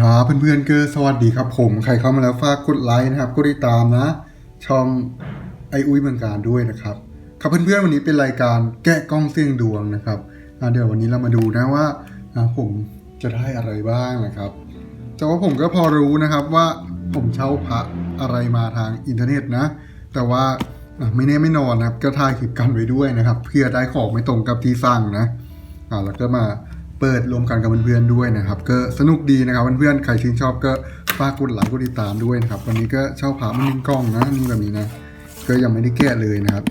ครับเพื่อนๆก็สวัสดีครับผมใครเข้ามาแล้วฝากกดไลค์นะครับกดติดตามนะ ช่องไออุ้ยเมืองการด้วยนะครับ ครับเพื่อนๆวันนี้เป็นรายการแกะกล้องเสี่ยงดวงนะครับเดี๋ยววันนี้เรามาดูนะว่าผมจะได้อะไรบ้างนะครับแต่ว่าผมก็พอรู้นะครับว่าผมเช่าพระอะไรมาทางอินเทอร์เน็ตนะ แต่ว่าไม่แน่ไม่นอนนะครับก็ถ่ายคลิปกันไว้ด้วยนะครับ เพื่อได้ของไม่ตรงกับที่สั่งนะอ่าแล้วก็มา เปิดรวมกันกับเพื่อนๆด้วยนะครับ ก็สนุกดีนะครับเพื่อนๆใครชื่นชอบก็ฝากกดไลค์กดติดตามด้วยนะครับวันนี้ก็เช่าพระมาหนึ่งกล้องนะนี่แบบนี้นะก็ยังไม่ได้แกะเลยนะครับ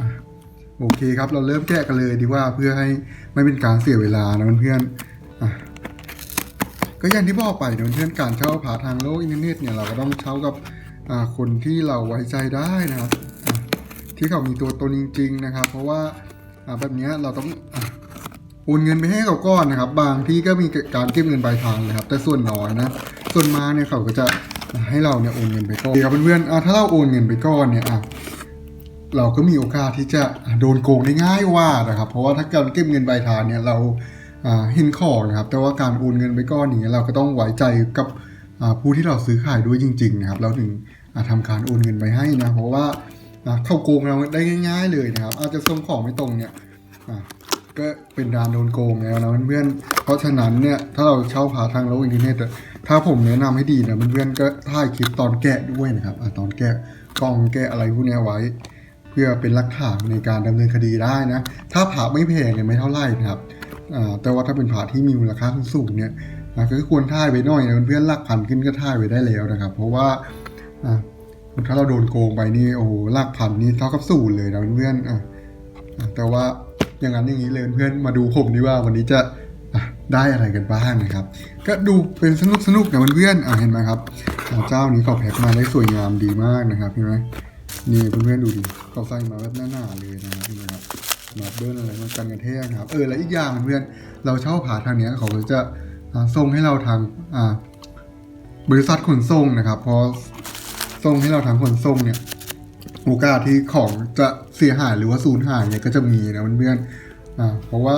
โอเคครับเราเริ่มแกะกันเลยดีกว่าเพื่อให้ไม่เป็นการเสียเวลานะเพื่อนๆก็อย่างที่บอกไปเนอะเพื่อนการเช่าผาทางโลกอินเทอร์เน็ตเนี่ยเราก็ต้องเช่ากับคนที่เราไว้ใจได้นะครับที่เขามีตัวตนจริง ๆ นะครับ เพราะว่าแบบเนี้ยเราต้องอ โอนเงินไปให้เขาก่อนนะครับ บางที่ก็มีการเก็บเงินปลายทางนะครับ แต่ส่วนน้อยนะ ส่วนมากเนี่ยเขาก็จะให้เราเนี่ยโอนเงินไปก่อนครับเพื่อนๆถ้าเราโอนเงินไปก่อนเนี่ยอะเราก็มีโอกาสที่จะโดนโกงได้ง่ายว่านะครับ เพราะว่าถ้าการเก็บเงินปลายทางเนี่ยเราเห็นของนะครับ แต่ว่าการโอนเงินไปก้อนนี้เราก็ต้องไว้ใจกับผู้ที่เราซื้อขายด้วยจริง ๆ นะครับ เราถึงอ่าทำการโอนเงินไปให้นะ เพราะว่าเข้าโกงเราได้ง่าย ๆ เลยนะครับ อาจจะส่งของไม่ตรงเนี่ย ก็เป็นการโดนโกงแล้วนะเพื่อนๆเพราะฉะนั้นเนี่ยถ้าเราเช่าพาทางโลกอินเทอร์เน็ตถ้าผมแนะนำให้ดีนะเพื่อนๆก็ถ่ายคลิปตอนแกะด้วยนะครับอตอนแกะกล้องแกะอะไรพวกนี้ไว้ เพื่อเป็นหลักฐานในการดำเนินคดีได้นะ ถ้าผาไม่แพงเนี่ยไม่เท่าไหร่นะครับแต่ว่าถ้าเป็นผาที่มีมูลค่าสูงๆเนี่ยก็ควรท่ายไว้หน่อยนะเพื่อนๆหลักพันขึ้นก็ท่ายไว้ได้แล้วนะครับ เพราะว่าถ้าเราโดนโกงไปนี่โอ้โหหลักพันนี่เท่ากับศูนย์เลยนะเพื่อนๆอะอะแต่ว่า อย่างนั้นอย่างนี้เลยเพื่อนมาดูผมดีว่าวันนี้จะได้อะไรกันบ้างนะครับ ก็ดูเป็นสนุกสนุกนะเพื่อนๆอะเห็นไหมครับเจ้านี้เขาแพ็คมาได้สวยงามดีมากนะครับเห็นไหมนี่เพื่อนๆดูดิเขาใส่มาแบบหนาๆเลยนะครับเห็นไหมครับมาเบิ้ลอะไรมันกันกระแทกนะครับเออแล้วอีกอย่างเพื่อนเราเช่าผาทางเนี้ยเขาจะส่งให้เราทางบริษัทขนส่งนะครับพอส่งให้เราทางขนส่งเนี่ย โอกาสที่ของจะเสียหายหรือว่าสูญหายเนี่ยก็จะมีนะเพื่อนๆเพราะว่า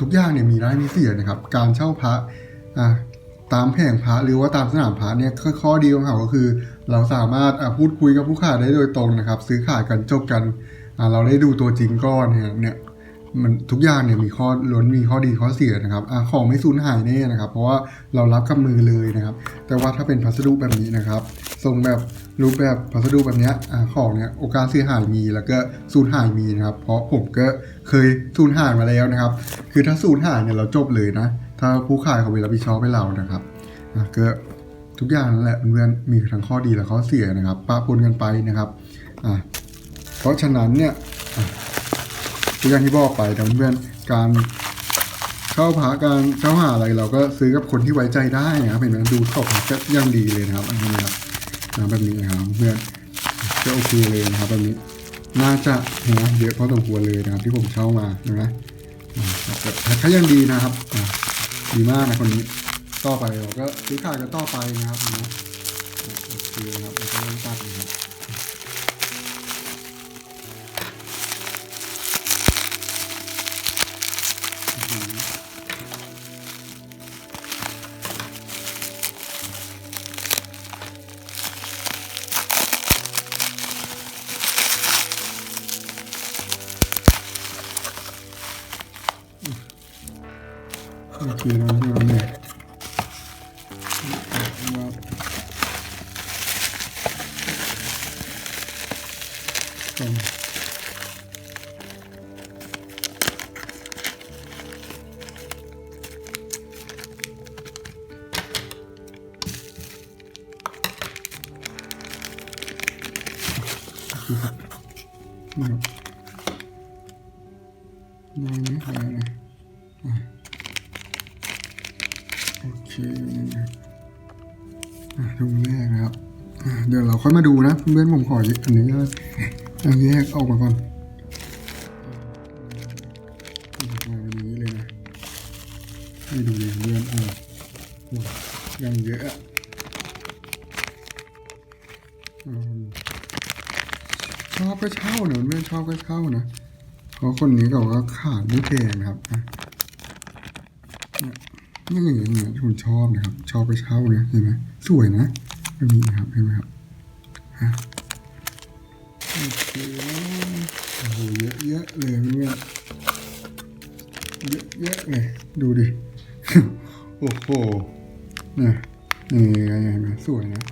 ทุกอย่างเนี่ยมีได้มีเสียนะครับ การเช่าพระตามแผงพระหรือว่าตามสนามพระเนี่ยข้อข้อดีของเขาก็คือ เราสามารถพูดคุยกับผู้ขายได้โดยตรงนะครับ ซื้อขายกันจบกัน เราได้ดูตัวจริงก้อนเนี่ย มันทุกอย่างเนี่ยมีข้อล้วนมีข้อดีข้อเสียนะครับอะของไม่สูญหายแน่นะครับ เพราะว่าเรารับกับมือเลยนะครับ แต่ว่าถ้าเป็นพัสดุแบบนี้นะครับทรงแบบรูปแบบพัสดุแบบนี้อะของเนี่ยโอกาสเสียหายมีแล้วก็สูญหายมีนะครับ เพราะผมก็เคยสูญหายมาแล้วนะครับ คือถ้าสูญหายเนี่ยเราจบเลยนะ ถ้าผู้ขายเขาไปรับผิดชอบให้เรานะครับก็ทุกอย่างนั่นแหละเพื่อนมีทั้งข้อดีและข้อเสียนะครับปะปนกันไปนะครับเพราะฉะนั้นเนี่ย อะทุกอย่างที่บอกไปนะเพื่อนการเข้าพาการเช่าหาอะไรเราก็ซื้อกับคนที่ไว้ใจได้นะครับเห็นไหมดูเข้าพาก็ยังดีเลยนะครับอันนี้นะครับอะแบบนี้นะครับเพื่อนก็โอเคเลยนะครับแบบนี้น่าจะนะเยอะพอสมควรเลยนะครับที่ผมเช่ามานะอ่าแต่แต่ถ้ายังดีนะครับดีมากนะคนนี้ต่อไปเราก็ซื้อขายกันต่อไปนะครับนะโอเคนะครับก็เริ่มตัด โอเคแล้ว เพื่อนผมขออันนี้ก็เอาแยกออกมาก่อนมาแบบนี้เลยนะให้ดูเลยเพื่อนอะโอ้ยยังเยอะชอบก็เช่าเนี่ยเพื่อนชอบก็เช่านะเพราะคนนี้เขาก็ขาดไม่แพงครับอะนี่อย่างเงี้ยผมชอบนะครับ ชอบไปเช่านะเห็นไหมสวยนะแบบนี้นะครับเห็นไหมครับ ฮะโอเคโอ้โหเยอะเยะๆเลยเพื่อนเยอะเยอะๆเลยดูดิ โอ้โหเนี่ยนี่ไงเห็นไหมสวยนะ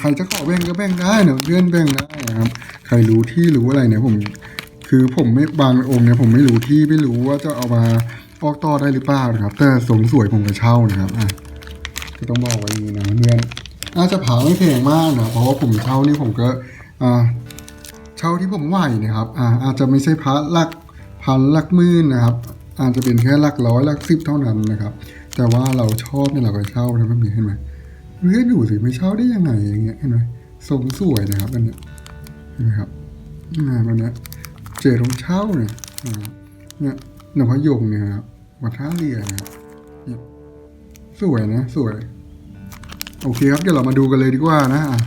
ใครจะขอแบ่งก็แบ่งได้นะเพื่อนแบ่งได้นะครับ ใครรู้ที่รู้อะไรเนี่ยผม คือผมไม่บางองค์เนี่ยผมไม่รู้ที่ไม่รู้ว่าจะเอามาออกต่อได้หรือเปล่านะครับ แต่ทรงสวยผมก็เช่านะครับอะ ก็ต้องบอกไว้อย่างนี้นะเพื่อนน่าจะผาไม่แพงมากนะเพราะว่าผมเช่านี่ผมก็อ่าเช่าที่ผมไหวนะครับอ่าอาจจะไม่ใช่พระหลักพันหลักหมื่นนะครับ อาจจะเป็นแค่หลักร้อยหลักสิบเท่านั้นนะครับ แต่ว่าเราชอบเนี่ยเราก็เช่านะแบบนี้เห็นไหมเฮ้ยดูสิไม่เช่าได้ยังไงอย่างเงี้ยเห็นไหมทรงสวยนะครับอันเนี้ยเห็นไหมครับอ่าแบบเนี้ยเจรองเช่าเนี่ยอ่าเนี่ยนพยงเนี่ยครับวัดท่าเรือนะครับเนี่ย สวยนะ สวย โอเคครับเดี๋ยวเรามาดูกันเลยดีกว่านะอะ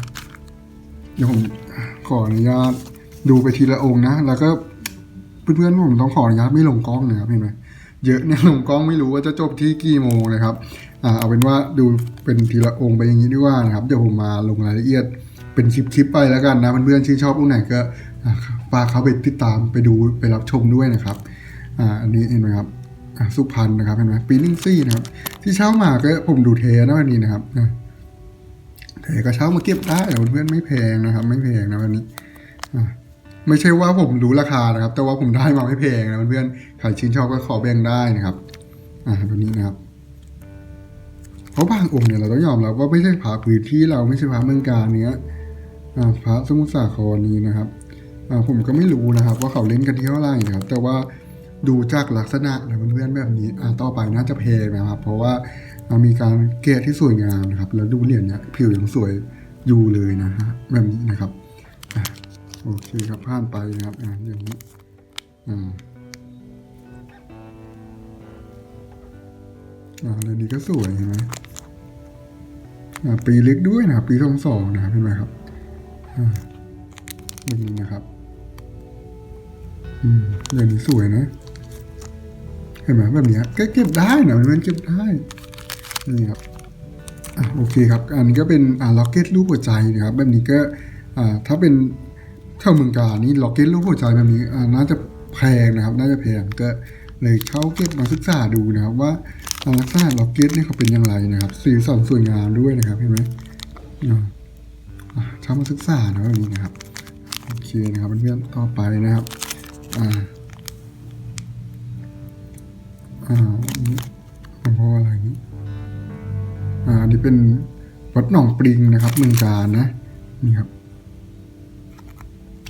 เดี๋ยวผมขออนุญาตดูไปทีละองค์นะ แล้วก็เพื่อนๆผมต้องขออนุญาตไม่ลงกล้องนะครับเห็นไหมเยอะเนี่ยลงกล้องไม่รู้ว่าจะจบที่กี่โมงนะครับอ่าเอาเป็นว่าดูเป็นทีละองค์ไปอย่างนี้ดีกว่านะครับเดี๋ยวผมมาลงรายละเอียดเป็นคลิปๆไปแล้วกันนะเพื่อนๆชื่นชอบองค์ไหนก็ฝากเขาไปติดตามไปดูไปรับชมด้วยนะครับอ่าอันนี้เห็นไหมครับ สุพรรณนะครับเห็นไหมปีนิ่งซี่นะครับ ที่เช่ามาก็ผมดูเทนะวันนี้นะครับอะเทก็เช่ามาเก็บได้เพื่อนไม่แพงนะครับ ไม่แพงนะวันนี้ไม่ใช่ว่าผมรู้ราคานะครับ แต่ว่าผมได้มาไม่แพงนะเพื่อนใครชื่นชอบก็ขอแบ่งได้นะครับ อ่าตัวนี้นะครับเพราะบางองค์เนี่ยเราต้องยอมรับว่าไม่ใช่พระพื้นที่เราไม่ใช่พระเมืองการเนี้ยอ่าพระสมุทรสาครนี้นะครับอ่าผมก็ไม่รู้นะครับ ว่าเขาเล่นกันที่เท่าไหร่นะครับ แต่ว่า ดูจากลักษณะนะเพื่อนๆแบบนี้อ่าต่อไปน่าจะเพลงนะครับ เพราะว่าอ่ามีการแกะที่สวยงามนะครับ แล้วดูเหรียญเนี่ยผิวยังสวยอยู่เลยนะฮะแบบนี้นะครับอโอเคครับผ่านไปนะครับอ่าอย่างนี้อ่าอ่าเหรียญนี้ก็สวยเห็นไหมอ่าปีเล็กด้วยนะปีสองสองนะครับเห็นไหมครับอ่าอย่างนี้นะครับ อืมอย่างนี้สวยนะ ห็นไหมแบบนี้ก็เก็บได้นะมันเก็บได้นี่ครับอโอเคครับ อันนี้ก็เป็นอ่าล็อกเก็ตรูปหัวใจนะครับ แบบนี้ก็อ่าถ้าเป็นเท่าเมืองการนี่ล็อกเก็ตรูปหัวใจแบบนี้อ่าน่าจะแพงนะครับ น่าจะแพงก็เลยเข้าเก็บมาศึกษาดูนะครับ ว่าลักษณะล็อกเก็ตนี่เขาเป็นอย่างไรนะครับ สีสันสวยงามด้วยนะครับเห็นไหมอ่าอะเข้ามาศึกษานะแบบนี้นะครับโอเคนะครับเพื่อนๆต่อไปนะครับอ่า อ่าอันนี้หลวงพ่ออะไรนี้อ่าอันนี้เป็นวัดหนองปริงนะครับเมืองการนะนี่ครับ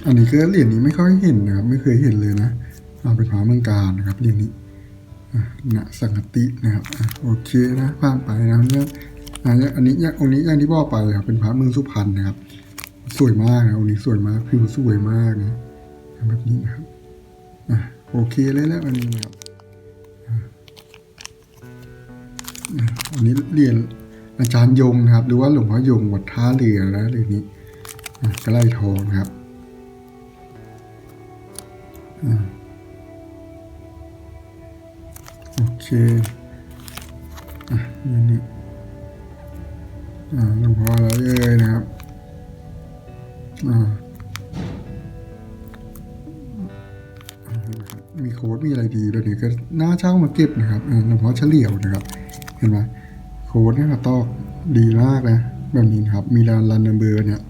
อันนี้ก็เหรียญนี้ไม่ค่อยเห็นนะครับ ไม่เคยเห็นเลยนะเอาเป็นพระเมืองการนะครับเหรียญนี้อ่าณสังกตินะครับอโอเคนะผ่านไปนะเนี่ยอ่าอันนี้อย่างองค์นี้อย่างที่บอกไปครับเป็นพระเมืองสุพรรณนะครับ สวยมากนะองค์นี้สวยมากผิวสวยมากนะแบบนี้นะครับอะโอเคเลยแล้วอันนี้นะครับ อันนี้เรียนอาจารย์ยงนะครับ หรือว่าหลวงพ่อยงวัดท่าเรือนะเรื่องนี้กระไลทองนะครับโอเคอะนี้อ่าหลวงพ่ออะไรเอ่ยนะครับอ่าอ่านะครับมีโค้ดมีอะไรดีแบบนี้ก็น่าเช่ามาเก็บนะครับหลวงพ่อเฉลียวนะครับ เห็นไหมโค้ดนี่ยตอกดีมากนะแบบนี้นะครับมีรันรันนัมเบอร์เนี่ย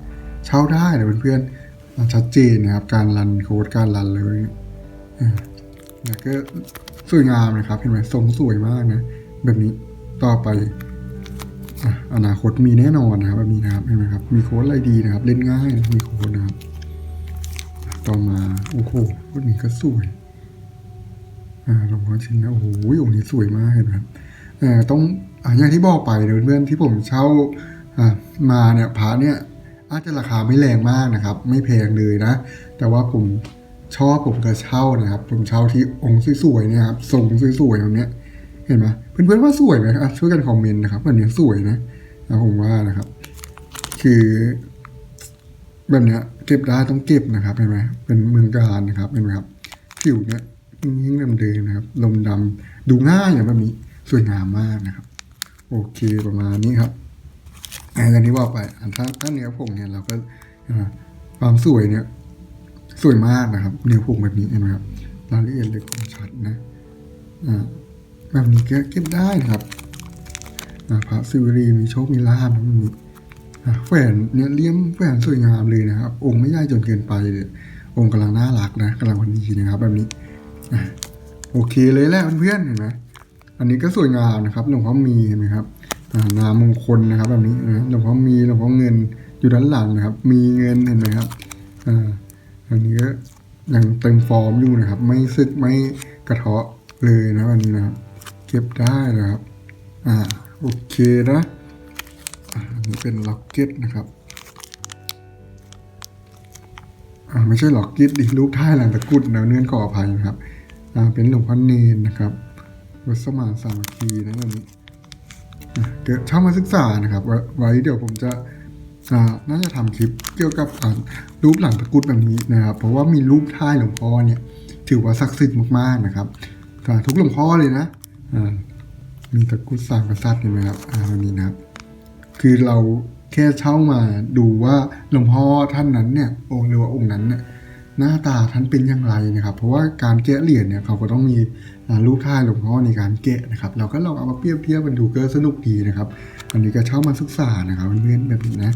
เช่าได้นะเพื่อนๆชัดเจนนะครับ การรันโค้ดการรันเลยอ่าแล้วก็สวยงามนะครับ เห็นไหมทรงสวยมากนะแบบนี้ต่อไปอนาคตมีแน่นอนนะครับแบบนี้นะครับเห็นไหมครับ มีโค้ดอะไรดีนะครับ เล่นง่ายนะมีโค้ดนะครับ ต่อมาโอ้โหรุ่นนี้ก็สวยอ่าลวงพ่อชินนะโอ้โหองค์นี้สวยมากเห็นไหมครับ ต้องอย่างที่บอกไปเพื่อนๆที่ผมเช่ามาเนี่ยพระเนี่ยอาจจะราคาไม่แรงมากนะครับ ไม่แพงเลยนะ แต่ว่าผมชอบผมก็เช่านะครับ ผมเช่าที่องค์สวยๆเนี่ยครับทรงสวยๆแบบเนี้ยเห็นไหมเพื่อนๆว่าสวยไหมอะช่วยกันคอมเมนต์นะครับแบบนี้สวยนะนะผมว่านะครับ คือแบบเนี้ยเก็บได้ต้องเก็บนะครับเห็นไหมเป็นเมืองการนะครับเห็นไหมครับผิวเนี้ยยิ่งดำเดินนะครับ ลมดำดูง่ายอย่างแบบนี้ สวยงามมากนะครับ โอเคประมาณนี้ครับอ่าอย่างที่ว่าไปอันถ้าถ้าเนื้อผงเนี่ยเราก็ความสวยเนี่ยสวยมากนะครับ เนื้อผงแบบนี้เห็นไหมครับรายละเอียดเลยคมชัดนะอแบบนี้ก็เก็บได้นะครับพระศิวลีมีโชคมีลาภนะมันมีแหวนเนี่ยเลี่ยมแหวนสวยงามเลยนะครับ องค์ไม่ใหญ่จนเกินไปเลยองค์กำลังน่ารักนะกำลังพอดีนะครับ แบบนี้อโอเคเลยแหละเพื่อนๆเห็นไหม อันนี้ก็สวยงามนะครับหลวงพ่อมีเห็นไหมครับนามมงคลนะครับแบบนี้หลวงพ่อมีหลวงพ่อเงินอยู่ด้านหลังนะครับ มีเงินเห็นไหมครับอันนี้ก็ยังเต็มฟอร์มอยู่นะครับ ไม่ซึกไม่กระเทาะเลยนะอันนี้นะครับ เก็บได้นะครับอ่าโอเคนะอันนี้เป็นล็อกเก็ตนะครับอ่าไม่ใช่ล็อกเก็ตดิรูปท่ายหลังตะกุดนะเนื่อนขออภัยนะครับอ่าเป็นหลวงพ่อเนนนะครับ วัสมานสามัคคีนะวันนี้เดี๋ยวเช่ามาศึกษานะครับไว้ไว้เดี๋ยวผมจะน่าจะทำคลิปเกี่ยวกับรูปหลังตะกุดแบบนี้นะครับ เพราะว่ามีรูปท่ายหลวงพ่อเนี่ยถือว่าศักดิ์สิทธิ์มากๆนะครับสาธุหลวงพ่อเลยนะมีตะกุดสามกษัตริย์เห็นไหมครับอ่าวันนี้นะครับ คือเราแค่เช่ามาดูว่าหลวงพ่อท่านนั้นเนี่ยองค์หรือว่าองค์นั้นเนี่ย หน้าตาท่านเป็นอย่างไรนะครับ เพราะว่าการแกะเหรียญเนี่ยเขาก็ต้องมีรูปท่ายหลวงพ่อในการแกะนะครับ เราก็ลองเอามาเปรียบเทียบกันดูก็สนุกดีนะครับ อันนี้ก็เช่ามาศึกษานะครับเพื่อนๆแบบนี้นะ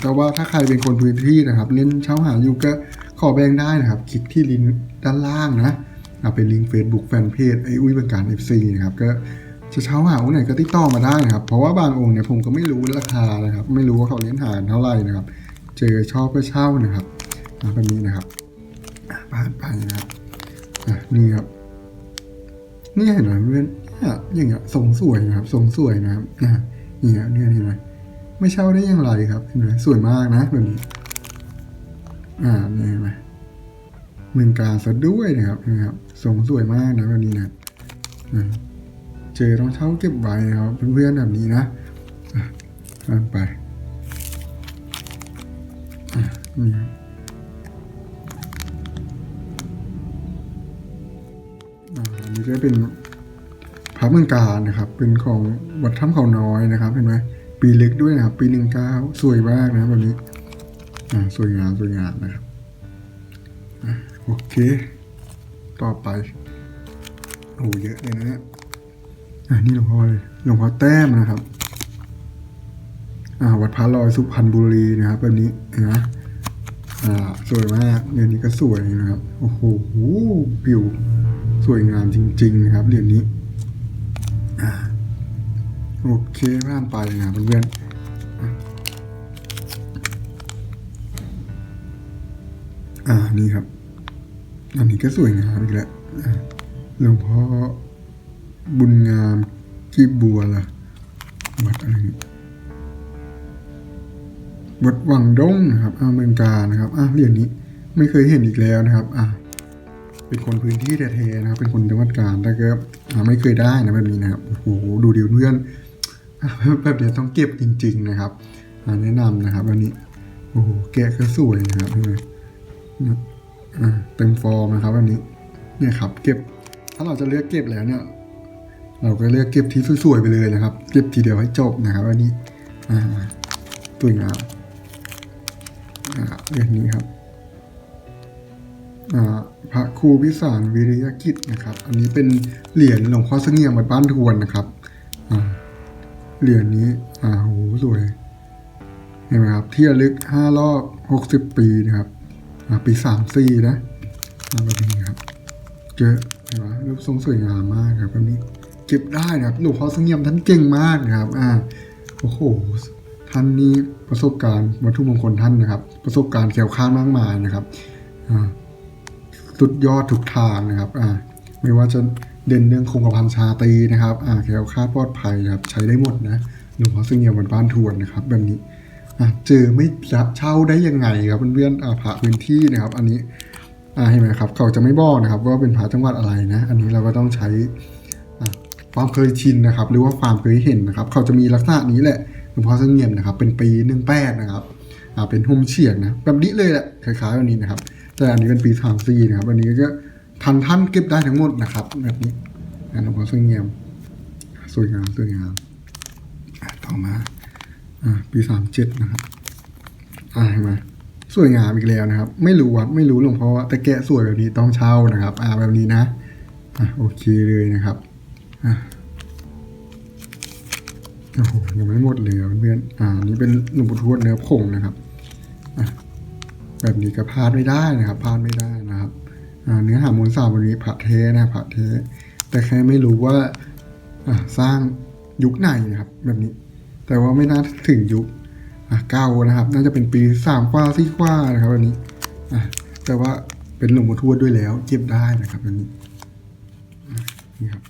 แต่ว่าถ้าใครเป็นคนพื้นที่นะครับ เล่นเช่าหาอยู่ก็ขอแบ่งได้นะครับ คลิกที่ลิงก์ด้านล่างนะเอาเป็นลิงก์ Facebook แฟนเพจไออุ้ยบางการ FC นะครับก็จะเช่าหาองค์ไหนก็ติดต่อมาได้นะครับ เพราะว่าบางองค์เนี่ยผมก็ไม่รู้ราคานะครับ ไม่รู้ว่าเขาเลี้ยงหาเท่าไหร่นะครับ เจอชอบก็เช่านะครับ แบบนี้นะครับผ่านไปนะครับนี่ครับนี่เห็นไหมเพื่อนเนี่ยอย่างเงี้ยทรงสวยนะครับทรงสวยนะครับอะนี่ครับเนี่ยเห็นไหมไม่เช่าได้อย่างไรครับเห็นไหมสวยมากนะแบบนี้อ่านี่เห็นไหมเมืองการซะด้วยนะครับนะครับทรงสวยมากนะแบบนี้นะเจอต้องเช่าเก็บไว้นะครับเพื่อนๆแบบนี้นะอะผ่านไปอะนี่ ครับอ่าอันนี้เป็นพระเมืองการนะครับ เป็นของวัดถ้ำเขาน้อยนะครับ เห็นไหมปีเล็กด้วยนะครับ ปีหนึ่งเก้าสวยมากนะแบบนี้อ่าสวยงามสวยงามนะครับโอเค ต่อไปโอ้เยอะเลยนะเนี่ยอ่านี่หลวงพ่อเลยหลวงพ่อแต้มนะครับอ่าวัดพระลอยสุพรรณบุรีนะครับแบบนี้เห็นะอ่าสวยมากเหรียญนี้ก็สวยนะครับ โอ้โหผิว สวยงามจริง ๆ นะครับเหรียญนี้อโอเคผ่านไปนะเพื่อนๆอ่านี่ครับ อันนี้ก็สวยงามอีกแล้วหลวงพ่อบุญงามกีบบัวล่ะวัดอะไรนี่วัดวังดงนะครับอ่าเมืองกานะครับอ่าเหรียญนี้ไม่เคยเห็นอีกแล้วนะครับ อ่า เป็นคนพื้นที่แท้ๆนะครับ เป็นคนจังหวัดกาญแต่ก็อ่าไม่เคยได้นะแบบนี้นะครับ โอ้โห ดูดิวเพื่อนแบบเนี้ยต้องเก็บจริง ๆ นะครับแนะนำนะครับวันนี้ โอ้โห แกะก็สวยนะครับเห็นไหมนะอ่าเต็มฟอร์มนะครับวันนี้เนี่ยครับ เก็บ ถ้าเราจะเลือกเก็บแล้วเนี่ย เราก็เลือกเก็บที่สวยๆไปเลยนะครับ เก็บทีเดียวให้จบนะครับวันนี้ อ่าสวยงามอ่าเรื่องนี้ครับ พระครูพิสารวิริยกิจนะครับ อันนี้เป็นเหรียญหลวงพ่อเสงี่ยมวัดบ้านทวนนะครับเหรียญนี้อ่าโหสวยเห็นไหมครับ ที่ระลึกห้ารอบหกสิบปีนะครับปีสามสี่นะอ่าแบบนี้ครับเจอเห็นไหมรูปทรงสวยงามมากครับแบบนี้เก็บได้นะครับหลวงพ่อเสงี่ยมท่านเก่งมากนะครับ อ่าโอ้โหท่านนี้ประสบการณ์วัตถุมงคลท่านนะครับ ประสบการณ์แก้วข้างมากมายนะครับ อ่า สุดยอดทุกทางนะครับอ่าไม่ว่าจะเด่นเรื่องคงกระพันชาตีนะครับอ่าแก้วคลาดปลอดภัยครับใช้ได้หมดนะหลวงพ่อเสงี่ยมวัดบ้านทวนนะครับ แบบนี้อ่าเจอไม่จะเช่าได้ยังไงครับเพื่อนๆอ่าพระพื้นที่นะครับ อันนี้อ่าเห็นไหมครับเขาจะไม่บอกนะครับว่าเป็นพระจังหวัดอะไรนะ อันนี้เราก็ต้องใช้อ่าความเคยชินนะครับ หรือว่าความเคยเห็นนะครับ เขาจะมีลักษณะนี้แหละหลวงพ่อเสงี่ยมนะครับ เป็นปีหนึ่งแปดนะครับ อ่าเป็นหุ้มเฉียงนะแบบนี้เลยแหละคล้ายๆแบบนี้นะครับ แต่อันนี้เป็นปีสามสี่นะครับ อันนี้ก็ทันท่านเก็บได้ทั้งหมดนะครับ แบบนี้นะหลวงพ่อสวยงามสวยงามสวยงามต่อมาอปีสามเจ็ดนะครับอ่าเห็นไหมสวยงามอีกแล้วนะครับ ไม่รู้ว่าไม่รู้หลวงพ่อแต่แกะสวยแบบนี้ต้องเช่านะครับ อ่าแบบนี้นะอะโอเคเลยนะครับอะโอ้โหยังไม่หมดเลยเพื่อนอ่านี่เป็นหลวงปู่ทวดเนื้อผงนะครับอะ แบบนี้ก็พลาดไม่ได้นะครับพลาดไม่ได้นะครับเนื้อหามวลสาววันนี้พระเทนะพระเท แต่แค่ไม่รู้ว่าสร้างยุคไหนนะครับแบบนี้ แต่ว่าไม่น่าถึงยุคเก้านะครับ น่าจะเป็นปีสามกว่าสี่กว่านะครับอันนี้แต่ว่าเป็นหลวงปู่ทวดด้วยแล้วเก็บได้นะครับอันนี้นี่ครับ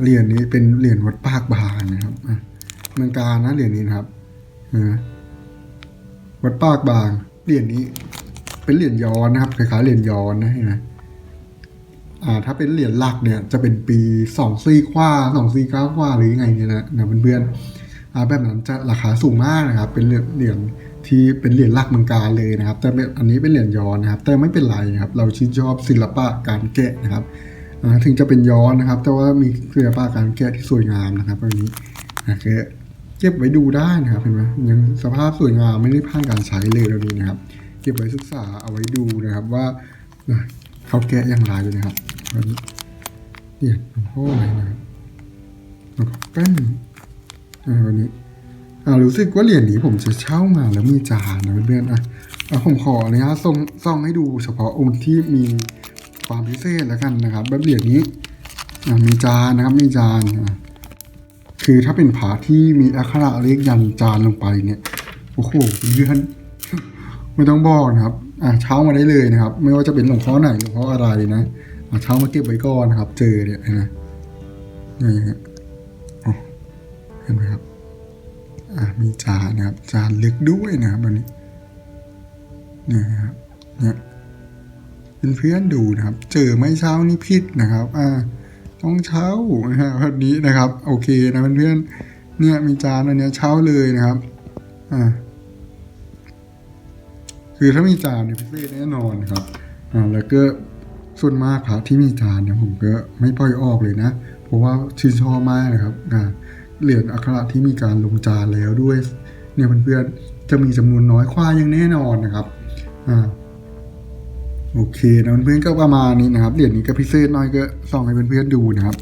เหรียญนี้เป็นเหรียญวัดปากบางนะครับเมืองการนะเหรียญนี้นะครับ วัดปากบางเหรียญนี้ เป็นเหรียญย้อนนะครับคล้ายๆเหรียญย้อนนะเห็นไหมอ่าถ้าเป็นเหรียญหลักเนี่ยจะเป็นปีสองสี่ขว้าสองสี่เก้าขว้าหรือยังไงเนี่ยนะนะเพื่อนๆอ่าแบบนั้นจะราคาสูงมากนะครับ เป็นเหรียญที่เป็นเหรียญหลักเมืองการเลยนะครับ แต่เป็นอันนี้เป็นเหรียญย้อนนะครับ แต่ไม่เป็นไรนะครับ เราชื่นชอบศิลปะการแกะนะครับอ่าถึงจะเป็นย้อนนะครับ แต่ว่ามีศิลปะการแกะที่สวยงามนะครับแบบนี้นะคือ เก็บไว้ดูได้นะครับเห็นไหมยังสภาพสวยงามไม่ได้ผ่านการใช้เลยแบบนี้นะครับ เก็บไว้ศึกษาเอาไว้ดูนะครับว่าเขาแกะอย่างไรนะครับเนี่ยหลวงพ่ออะไรนะครับหลวงพ่อแป้นอ่าวันนี้อ่ารู้สึกว่าเหรียญนี้ผมจะเช่ามาแล้วมีจานนะเพื่อนๆอะอะผมขออนุญาตส่งส่องให้ดูเฉพาะองค์ที่มีความพิเศษแล้วกันนะครับ แบบเหรียญนี้มีจานนะครับมีจานอะ คือถ้าเป็นผาที่มีอักขระเลขยันจานลงไปเนี่ยโอ้โหเพื่อนไม่ต้องบอกนะครับอ่าเช้ามาได้เลยนะครับ ไม่ว่าจะเป็นหลวงพ่อไหนหลวงพ่ออะไรนะอ่าเช้ามาเก็บไว้ก่อนนะครับ เจอเนี่ยนะนี่ฮะเห็นไหมครับอ่ามีจานนะครับ จานเล็กด้วยนะครับวันนี้เนี่ยครับเนี่ยเป็นเพื่อนๆดูนะครับ เจอไม่เช้านี่ผิดนะครับ อ่า ต้องเช้านะฮะวันนี้นะครับ โอเคนะเพื่อนๆเนี่ยมีจานอันเนี้ยเช้าเลยนะครับอ่าคือถ้ามีจานเนี่ยพิเศษแน่นอนครับอ่าแล้วก็ส่วนมากครับที่มีจานเนี่ยผมก็ไม่ปล่อยออกเลยนะ เพราะว่าชื่นชอบมากนะครับอ่าเหรียญอักขระที่มีการลงจานแล้วด้วย เนี่ยเพื่อนๆจะมีจำนวนน้อยกว่าอย่างแน่นอนนะครับอ่า โอเคนะเพื่อนๆก็ประมาณนี้นะครับเหรียญนี้ก็พิเศษหน้อยก็ส่องให้เพื่อนๆดูนะครับ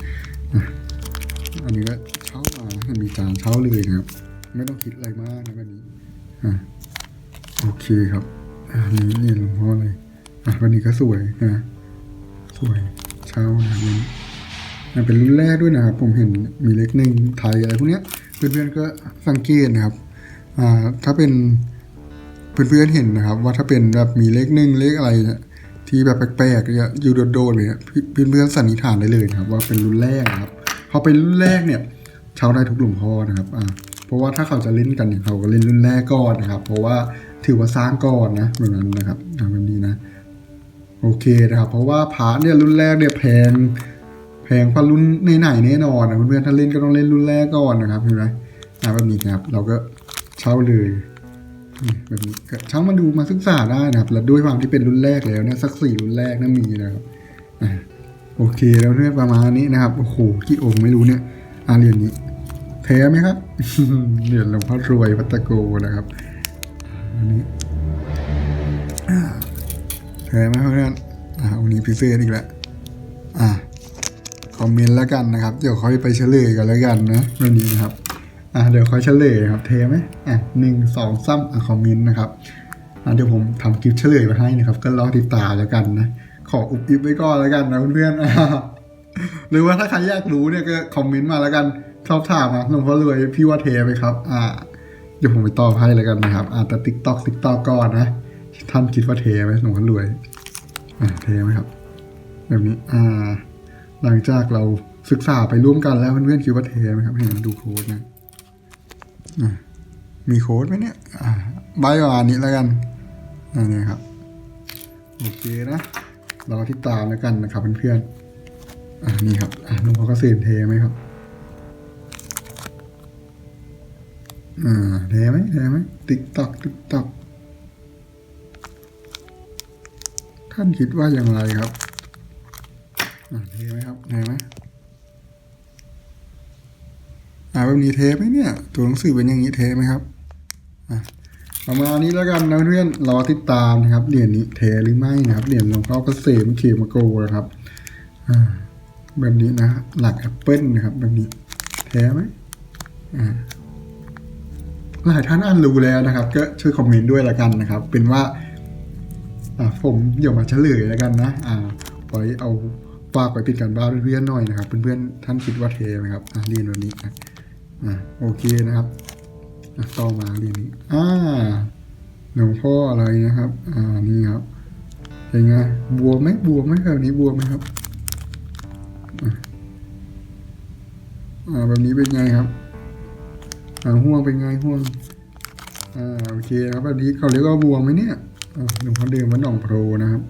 อันนี้ก็เช่ามามีจานเช่าเลยนะครับ ไม่ต้องคิดอะไรมากนะแบบนี้อโอเคครับอันนี้เนี่ยหลวงพ่อเลยอะวันนี้ก็สวยนะสวยเช้านะวันนี้มันเป็นรุ่นแรกด้วยนะครับ ผมเห็นมีเลขหนึ่งไทยอะไรพวกเนี้ยเพื่อนๆก็สังเกตนะครับอ่าถ้าเป็นเพื่อนๆเห็นนะครับ ว่าถ้าเป็นแบบมีเลขหนึ่งเลขอะไรเนี่ย ที่แบบแปลกๆเนี่ยอยู่โดดๆเนี่ยเพื่อนๆสันนิษฐานได้เลยนะครับ ว่าเป็นรุ่นแรกนะครับพอเป็นรุ่นแรกเนี่ยเช่าได้ทุกหลวงพ่อนะครับอ่าเพราะว่าถ้าเขาจะเล่นกันเนี่ยเขาก็เล่นรุ่นแรกก่อนนะครับ เพราะว่าถือว่าสร้างก่อนนะแบบนั้นนะครับอ่าแบบนี้นะ โอเคนะครับ เพราะว่าพาร์ทเนี่ยรุ่นแรกเนี่ยแพงแพงกว่ารุ่นไหนๆแน่นอนนะเพื่อนๆถ้าเล่นก็ต้องเล่นรุ่นแรกก่อนนะครับเห็นไหมอ่าแบบนี้ครับ เราก็เช่าเลย แบบนี้ก็เช่ามาดูมาศึกษาได้นะครับ แล้วด้วยความที่เป็นรุ่นแรกแล้วเนี่ยสักสี่รุ่นแรกนะมีนะครับอ่าโอเคแล้วเรื่องประมาณนี้นะครับโอ้โหกี่องค์ไม่รู้เนี่ยอาเรียญนี้แท้ไหมครับเหรียญหลวงพ่อรวยพัตตโกนะครับอันนี้แท้ไหมเพื่อนอ่าวันนี้พิเศษอีกแล้วอ่าคอมเมนต์แล้วกันนะครับ เดี๋ยวค่อยไปเฉลยกันแล้วกันนะวันนี้นะครับ อ่าเดี๋ยวค่อยเฉลยครับ เทไหมอะหนึ่งสองซ้ำอะคอมเมนต์นะครับอ่าเดี๋ยวผมทำคลิปเฉลยมาให้นะครับ ก็รอติดตามแล้วกันนะ ขออุบอิบไว้ก่อนแล้วกันนะเพื่อนๆหรือว่าถ้าใครอยากรู้เนี่ยก็คอมเมนต์มาแล้วกันชอบถามมาหลวงพ่อรวยพี่ว่าเทไหมครับ อ่าเดี๋ยวผมไปตอบให้แล้วกันนะครับ อ่าแต่ติ๊กตอกติ๊กตอกก่อนนะ ท่านคิดว่าเทไหมหลวงพ่อรวยอ่าเทไหมครับ แบบนี้ อ่า หลังจากเราศึกษาไปร่วมกันแล้วเพื่อนๆคิดว่าเทไหมครับให้มาดูโค้ดนะอะ มีโค้ดไหมเนี่ยอ่าใบประมาณนี้แล้วกันนนี้ครับ โอเคนะ เราที่ตามแล้วกันนะครับเพื่อนๆอ่านี่ครับอ่าหลวงพ่อเกษมเทไหมครับอ่าเทไหมเทไหมติ๊กตอกติ๊กตอกท่านคิดว่าอย่างไรครับอะเทไหมครับเทไหม แบบนี้เทไหมเนี่ย ตัวหนังสือเป็นอย่างนี้เทไหมครับประมาณนี้แล้วกันนะเพื่อนรอติดตามนะครับเหรียญนี้เทหรือไม่นะครับเหรียญหลวงพ่อเกษมเขมโกนะครับแบบนี้นะหลักแอปเปิลนะครับ แบบนี้เทไหมหลายท่านอ่านรู้แล้วนะครับ ก็ช่วยคอมเมนต์ด้วยละกันนะครับ เป็นว่าผมเดี๋ยวมาเฉลยแล้วกันนะอ่าไว้เอาฝากไว้เป็นการบ้านเพื่อนๆหน่อยนะครับ เพื่อนๆท่านคิดว่าเทไหมครับเรียนวันนี้นะ อ่าโอเคนะครับต่อมาเรียนนี้อ่าหลวงพ่ออะไรนะครับ อ่านี่ครับเป็นไงบวมไหมบวมไหมแบบนี้บวมไหมครับอ่าแบบนี้เป็นไงครับอ่าห่วงเป็นไงห่วงอ่าโอเคครับแบบนี้เขาเรียกว่าบวงไหมเนี่ยหลวงพ่อเดิมวัดหนองโพรนะครับ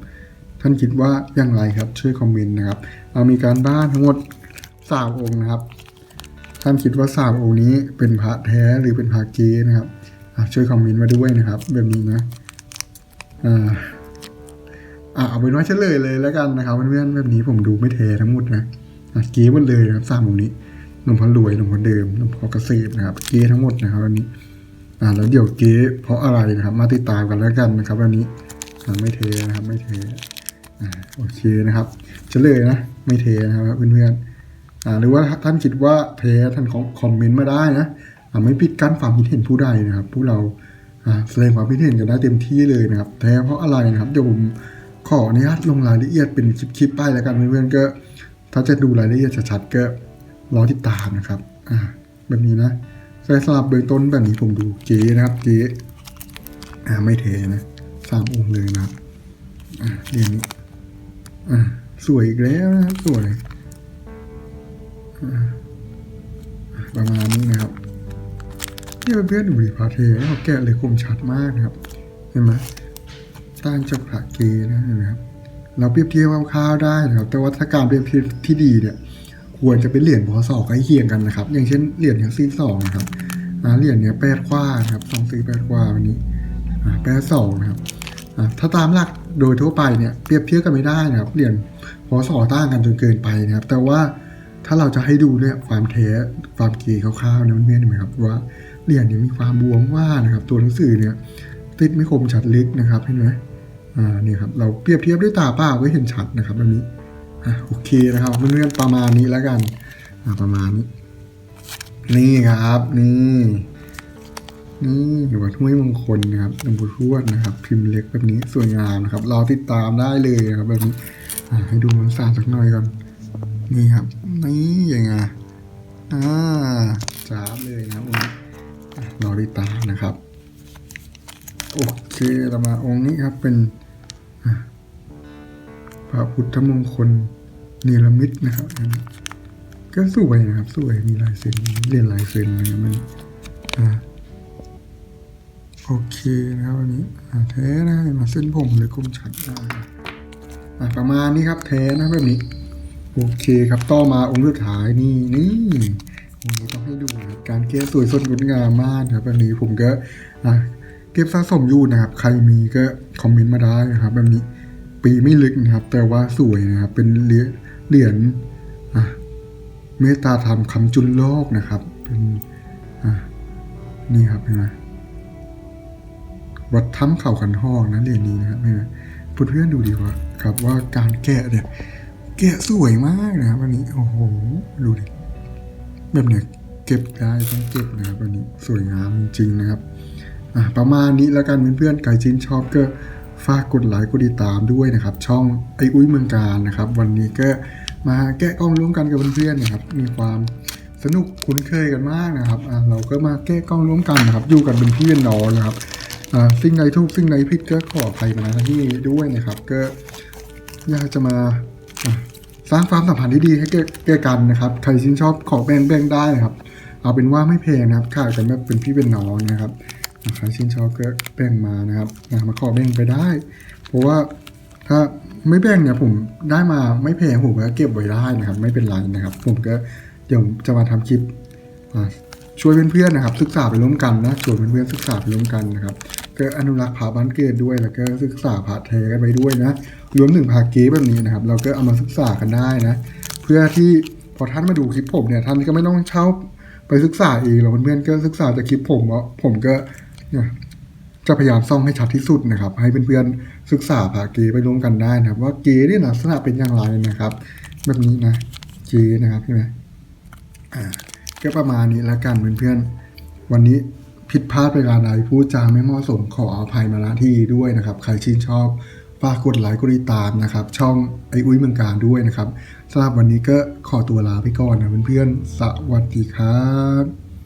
ท่านคิดว่าอย่างไรครับช่วยคอมเมนต์นะครับเอามีการบ้านทั้งหมดสามองค์นะครับ ท่านคิดว่าสามองค์นี้เป็นพระแท้หรือเป็นพระเก๊นะครับช่วยคอมเมนต์มาด้วยนะครับ แบบนี้นะอ่าอ่าเอาเป็นว่าเฉลยเลยแล้วกันนะครับเพื่อนๆแบบนี้ผมดูไม่แท้ทั้งหมดนะเก๊หมดเลยนะครับสามองค์นี้หลวงพ่อรวยหลวงพ่อเดิมหลวงพ่อเกษตรนะครับ เก๊ทั้งหมดนะครับวันนี้อ่าแล้วเดี๋ยวเก๊เพราะอะไรนะครับ มาติดตามกันแล้วกันนะครับวันนี้ไม่เทนะครับไม่เทอ่าโอเคนะครับเฉลยนะ ไม่เทนะครับเพื่อนๆ หรือว่าท่านคิดว่าเทท่านขอคอมเมนต์มาได้นะไม่ปิดกั้นความคิดเห็นผู้ใดนะครับ ผู้เราแสดงความคิดเห็นกันได้เต็มที่เลยนะครับแท้เพราะอะไรนะครับเดี๋ยวผมขออนุญาตลงรายละเอียดเป็นคลิปๆไปแล้วกันเพื่อนๆก็ถ้าจะดูรายละเอียดชัดๆก็รอติดตามนะครับอ่าแบบนี้นะแต่สำหรับเบื้องต้นแบบนี้ผมดูเจนะครับเจอ่าไม่เทนะสามองค์เลยนะครับอ่าเรียนนี้อ่าสวยอีกแล้วนะครับสวย ประมาณนี้นะครับนี่เพื่อนๆดูดิพาเทเขาแกะเลยคมชัดมากนะครับ เห็นไหมต่างจากระเกนะเห็นไหมครับเราเปรียบเทียบคร่าวๆได้นะครับ แต่ว่าถ้าการเปรียบเทียบที่ดีเนี่ย ควรจะเป็นเหรียญพศใกล้เคียงกันนะครับ อย่างเช่นเหรียญอย่างซีสองนะครับเหรียญเนี้ยแปดกว่านะครับสองซีแปดกว่าวันนี้แปดสองนะครับถ้าตามหลักโดยทั่วไปเนี่ยเปรียบเทียบกันไม่ได้นะครับเหรียญพศต่างกันจนเกินไปนะครับ แต่ว่า ถ้าเราจะให้ดูเนี่ยความแท้ความเก๋คร่าวๆเนี่ยมันเห็นไหมครับว่าเหรียญเนี่ยมีความบวมว่านะครับ ตัวหนังสือเนี่ยติดไม่คมชัดลึกนะครับเห็นไหมอ่านี่ครับเราเปรียบเทียบด้วยตาเปล่าก็เห็นชัดนะครับแบบนี้อะโอเคนะครับเพื่อนๆประมาณนี้แล้วกันอ่าประมาณนี้นี่ครับ นี่นี่วัดห้วยมงคลนะครับลวงปู่ทวดนะครับ พิมพ์เล็กแบบนี้สวยงามนะครับรอติดตามได้เลยนะครับแบบนี้ให้ดูมันสานสักหน่อยก่อน นี่ครับ นี่ยังไงอ่าจ้าบเลยนะครับวันอริตานะครับ โอเคเรามาองค์นี้ครับเป็นพระพุทธมงคลเนรมิตนะครับ ก็สวยนะครับ สวยมีลายเซ็นเรียนลายเซ็นนะครับมันอ่าโอเคนะครับวันนี้อ่าแท้นะมาเส้นผมเลยคมชัดมากอ่าประมาณนี้ครับแท้นะแบบนี้ โอเคครับต่อมาองค์สุดท้ายนี่นี่องค์นี้ต้องให้ดูนะการเก้สวยสดงดงามมากนะครับแบบนี้ผมก็อะเก็บสะสมอยู่นะครับ ใครมีก็คอมเมนต์มาได้นะครับแบบนี้ปีไม่ลึกนะครับ แต่ว่าสวยนะครับ เป็นเหรียญเหรียญอะเมตตาธรรมคำจุนโลกนะครับ เป็นอะนี่ครับเห็นไหมวัดถ้ำเข่าขันห้องนะเหรียญนี้นะครับเห็นไหมเพื่อนๆดูดีว่าครับว่าการแกะเนี่ย แกะสวยมากนะครับวันนี้ โอ้โห ดูดิ แบบเนี้ยเก็บได้ต้องเก็บนะครับวันนี้สวยงามจริงนะครับ อะประมาณนี้แล้วกันเพื่อนๆใครชื่นชอบก็ฝากกดไลค์กดติดตามด้วยนะครับ ช่องไออุ้ยเมืองการนะครับ วันนี้ก็มาแกะกล้องร่วมกันกับเพื่อนๆนะครับ มีความสนุกคุ้นเคยกันมากนะครับอะเราก็มาแกะกล้องร่วมกันนะครับ อยู่กันเป็นพี่เป็นน้องนะครับอ่าสิ่งใดทุกสิ่งใดผิดก็ขออภัยมาณที่นี้ด้วยนะครับ ก็อยากจะมา สร้างความสัมพันธ์ที่ดีให้แก่กันนะครับใครชื่นชอบขอแบ่งแบ่งได้นะครับ เอาเป็นว่าไม่แพงนะครับขายกันแบบเป็นพี่เป็นน้องนะครับใครชื่นชอบก็แบ่งมานะครับนะมาขอแบ่งไปได้ เพราะว่าถ้าไม่แบ่งเนี่ยผมได้มาไม่แพงผมก็เก็บไว้ได้นะครับ ไม่เป็นไรนะครับ ผมก็เดี๋ยวจะมาทำคลิปช่วยเพื่อนๆนะครับ ศึกษาไปร่วมกันนะชวนเพื่อนๆศึกษาไปร่วมกันนะครับ ก็อนุรักษ์ผาบ้านเกิดด้วย แล้วก็ศึกษาผาแท้กันไปด้วยนะรวมถึงผาเก๊แบบนี้นะครับ เราก็เอามาศึกษากันได้นะ เพื่อที่พอท่านมาดูคลิปผมเนี่ยท่านก็ไม่ต้องเช่าไปศึกษาเองหรอกเพื่อนๆก็ศึกษาจากคลิปผมเพราะผมก็เนี่ยจะพยายามซ่องให้ชัดที่สุดนะครับ ให้เพื่อนๆศึกษาผาเก๊ไปร่วมกันได้นะครับ ว่าเก๊เนี่ยลักษณะเป็นอย่างไรนะครับ แบบนี้นะเก๊นะครับใช่ไหมอ่าก็ประมาณนี้ล้วกันเพื่อนๆวันนี้ ผิดพลาดไปการใดพูดจาไม่เหมาะสมขออภัยมาณที่ด้วยนะครับ ใครชื่นชอบฝากกดไลค์กดติดตามนะครับ ช่องไออุ้ยเมืองการด้วยนะครับสำหรับวันนี้ก็ขอตัวลาไปก่อนนะเพื่อนๆสวัสดีครับ